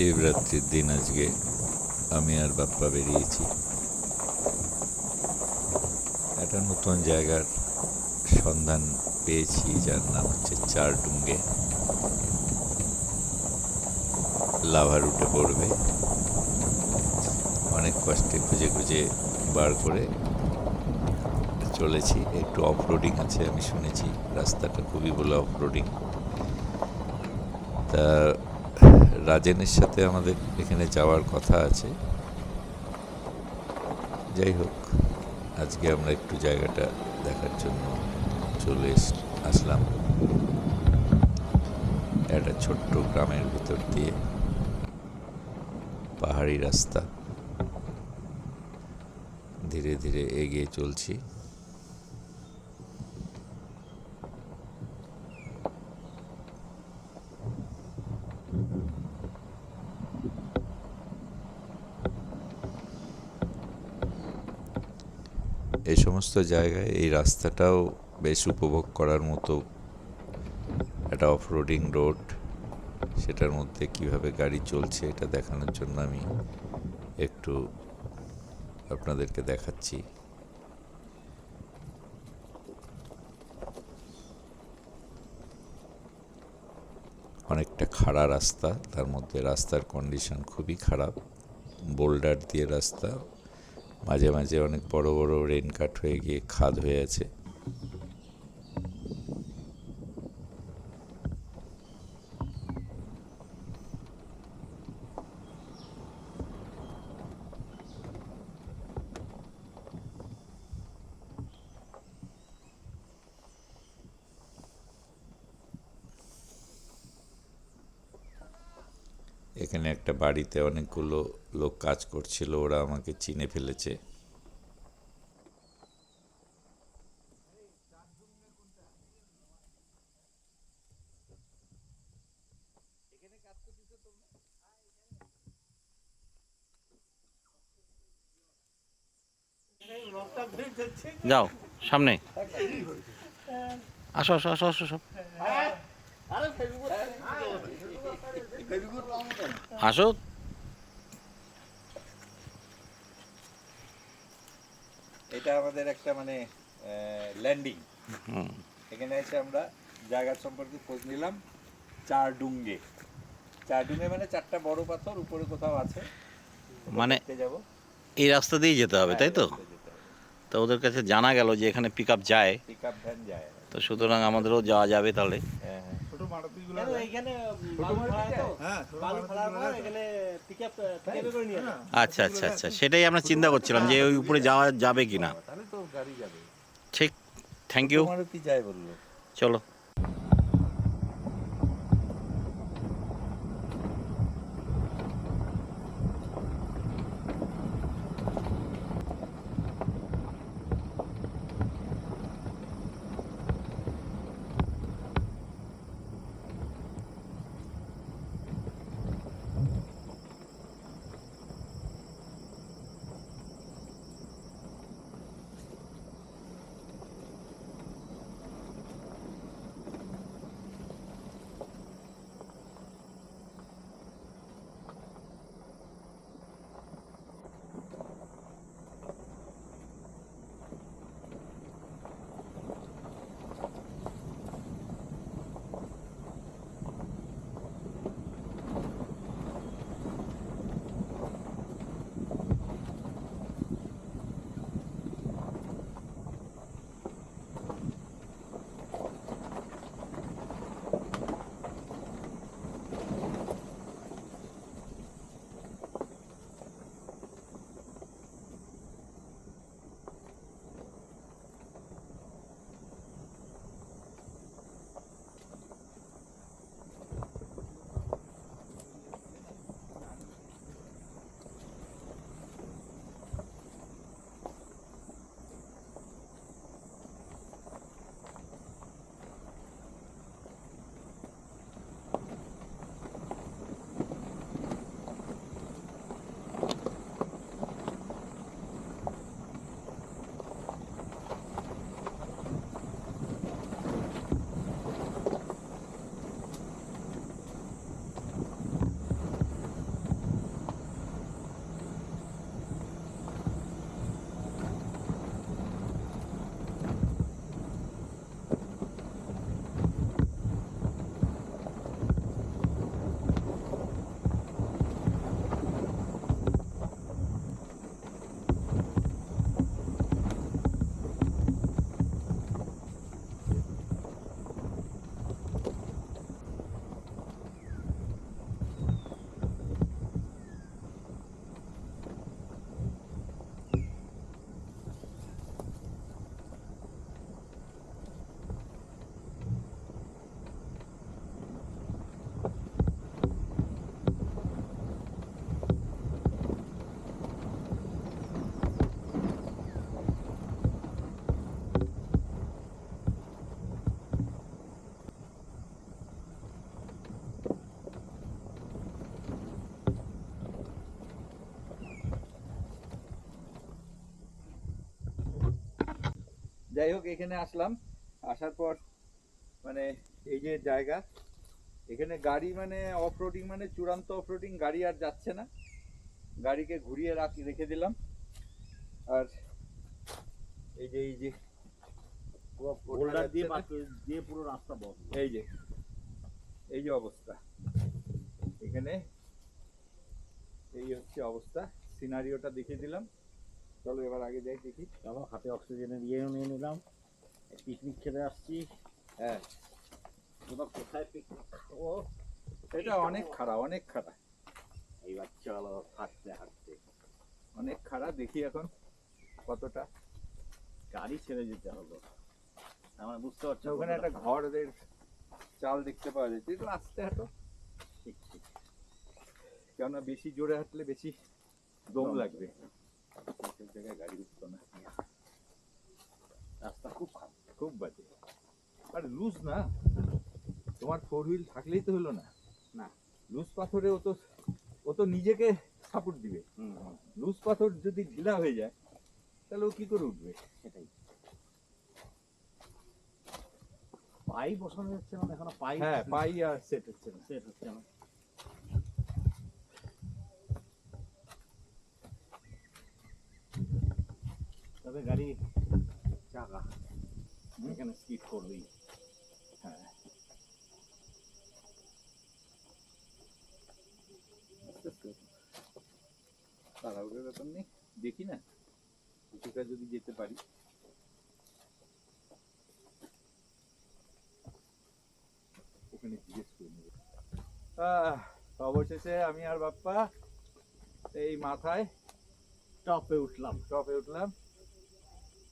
শিবরাত্রির দিন আজকে আমি আর বাপ্পা বেরিয়েছি। একটা নতুন জায়গার সন্ধান পেয়েছি, যার নাম হচ্ছে চার ডুঙ্গে লাভা রুটে পড়বে। অনেক কষ্টে খুঁজে খুঁজে বার করে চলেছি। একটু অফরোডিং আছে, আমি শুনেছি রাস্তাটা খুবই বলে অফরোডিং তা রাজেনের সাথে আমাদের এখানে যাওয়ার কথা আছে। যাই হোক, আজকে আমরা একটু জায়গাটা দেখার জন্য চলে আসলাম। একটা ছোট্ট গ্রামের ভিতর দিয়ে। পাহাড়ি রাস্তা। ধীরে ধীরে এগিয়ে চলছি। সমস্ত জায়গায় এই রাস্তাটাও বেশ উপভোগ করার মতো একটা অফরোডিং রোড সেটার মধ্যে কীভাবে গাড়ি চলছে এটা দেখানোর জন্য আমি একটু আপনাদেরকে দেখাচ্ছি। অনেকটা খাড়া রাস্তা, তার মধ্যে রাস্তার কন্ডিশন খুবই খারাপ বোল্ডার দিয়ে রাস্তা মাঝে মাঝে অনেক বড় বড় রেনকাট হয়ে গিয়ে খাদ হয়ে আছে। এখানে একটা বাড়িতে অনেকগুলো লোক কাজ করছিল, ওরা আমাকে চিনে ফেলেছে। যাও, সামনে। আসো আসো আসো আসো সব আসো এটা আমাদের একটা মানে ল্যান্ডিং এখানে এসে আমরা জায়গা সম্পর্কে খোঁজ নিলাম। চার ডুঙ্গে চার ডুঙ্গে মানে চারটা বড় পাথর উপরে কোথাও আছে। মানে যাব। এই রাস্তা দিয়েই যেতে হবে তাই তো? তো ওদের কাছে জানা গেল যে এখানে পিক আপ যায়। পিক আপ ভ্যান যায়। তো সুতরাং আমাদেরও যাওয়া যাবে তাহলে। হ্যাঁ হ্যাঁ। কেন নিয়ে যায়। আচ্ছা আচ্ছা আচ্ছা। সেটাই আমরা চিন্তা করছিলাম যে ওই উপরে যাওয়া যাবে কি না তাহলে তো গাড়ি যাবে। ঠিক থ্যাংক ইউ মারুতি যায় বলল। চলো। যাই হোক এখানে আসলাম। আসার পর মানে এই যে জায়গা এখানে গাড়ি মানে অফ রোডিং মানে চূড়ান্ত অফ রোডিং গাড়ি আর যাচ্ছে না। গাড়িকে ঘুরিয়ে রাখ রেখে দিলাম। আর এই যে এই যে দিয়ে পুরো রাস্তা বন্ধ। এই যে এই যে অবস্থা। এখানে এই হচ্ছে অবস্থা। সিনারিওটা দেখিয়ে দিলাম। চলো এবার আগে যাই দেখি। চলো হাতে অক্সিজেনের ইয়েও নিয়ে নিলাম। পিকনিক খেতে আসছি। হ্যাঁ। তোমার কোথায় পিকনিক খাব? এটা অনেক খাড়া অনেক খাড়া। এইবার চলো হাঁটতে হাঁটতে। অনেক খাড়া দেখি এখন কতটা। গাড়ি ছেড়ে যেতে হলো আমার বুঝতে পারছ ওখানে একটা ঘরের চাল দেখতে পাওয়া যাচ্ছে একটু আস্তে হাঁটো। ঠিক ঠিক। কেননা বেশি জোরে হাঁটলে বেশি দম লাগবে। এইসব জায়গায় গাড়ি উঠতো না রাস্তা খুব খারাপ খুব বাজে। আর লুজ না। তোমার ফোর হুইল থাকলেই তো হলো না। না। লুজ পাথরে ও তো ও তো নিজেকে সাপোর্ট দিবে। লুজ পাথর যদি ঢিলা হয়ে যায় তাহলে ও কি করে উঠবে? সেটাই। পাই বসানো যাচ্ছে না এখনও পাই হ্যাঁ পাই আর সেট হচ্ছে না। সেট হচ্ছে না। তবে গাড়ি চাকা। এখানে স্কিড করবেই। হ্যাঁ। ব্যাপার নেই। দেখি না। কিছুটা যদি যেতে পারি। অবশেষে আমি আর বাপ্পা এই মাথায় টপে উঠলাম। টপে উঠলাম।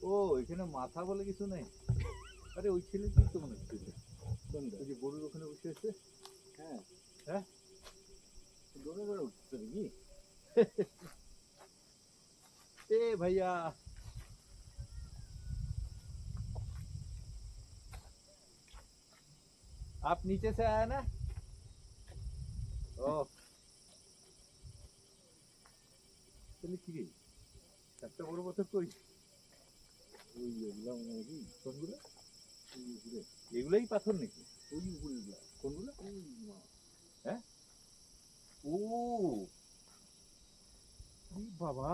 ও এখানে মাথা বলে কিছু নেই আরে ওই ছেলেটি তো মনে হচ্ছে ওই যে গরুর ওখানে বসে আছে হ্যাঁ হ্যাঁ? দৌড়ে দৌড়ে উঠছে নাকি ए भैया आप नीचे से आया ना ओ তাহলে কি রে একটা বড় কথা কই ওই এগুলো কোনগুলো এগুলোই পাথর নাকি? ওই কোনগুলো? হ্যাঁ? ও! বাবা!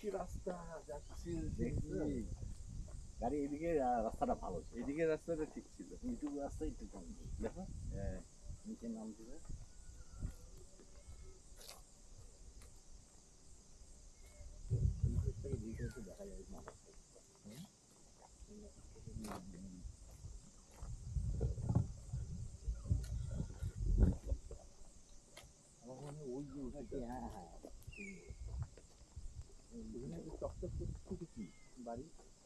যে রাস্তা? যাচ্ছে। দেখছি গাড়ি এদিকে রাস্তাটা ভালো ছিল। এদিকে রাস্তাটা ঠিক ছিল। এইটুকু রাস্তা একটু কম দেখো। হ্যাঁ। নিচে নাম দিবে। দেখা ওই যে হ্যাঁ হ্যাঁ চকচক করছে কি? বাড়ি?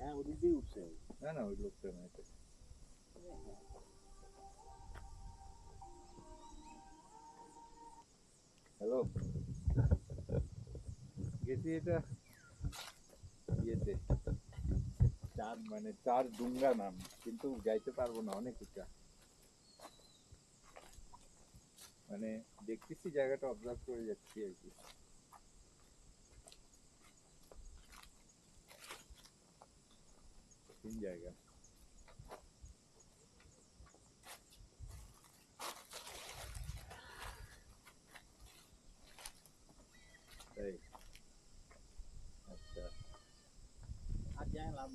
হ্যাঁ ওদিক উঠছে না না ওই লোকটা না হ্যালো গেছি এটা ইয়েতে চার মানে চার ডুঙ্গা নাম, কিন্তু যাইতে পারব না অনেক উঁচা। মানে দেখতেছি জায়গাটা অবজার্ভ করে যাচ্ছি আর কি। কঠিন জায়গা। lab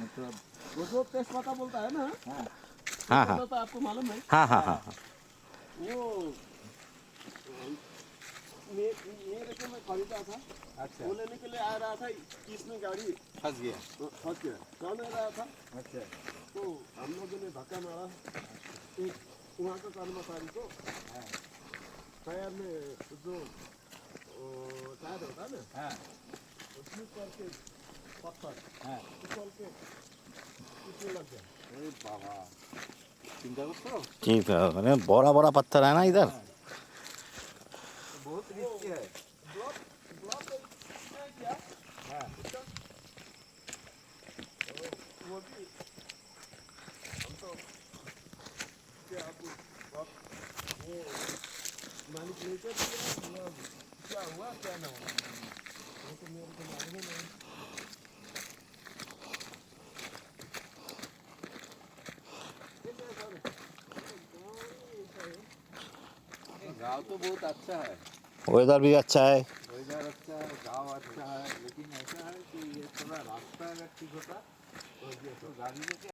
मतलब वो जो तेज पत्ता बोलता है ना? हाँ। हाँ हाँ। तो आपको मालूम है? हाँ हाँ हाँ, हाँ। वो में खरीदा था अच्छा वो लेने के लिए आ रहा था इसमें गाड़ी फंस गया फंस गया कौन आ रहा था अच्छा तो हम लोगों ने धक्का मारा एक वहाँ का कर्मचारी को टायर में जो टायर होता है ना उसमें करके पत्थर उछल के उसमें लग गया अरे बाबा चिंता करो ठीक है बड़ा बड़ा पत्थर है ना इधर गाँव तो बहुत अच्छा है वेदर भी अच्छा है वेदर अच्छा है गाँव अच्छा है लेकिन ऐसा है कि ये थोड़ा रास्ता अगर ठीक होता तो ये तो गाड़ी लेके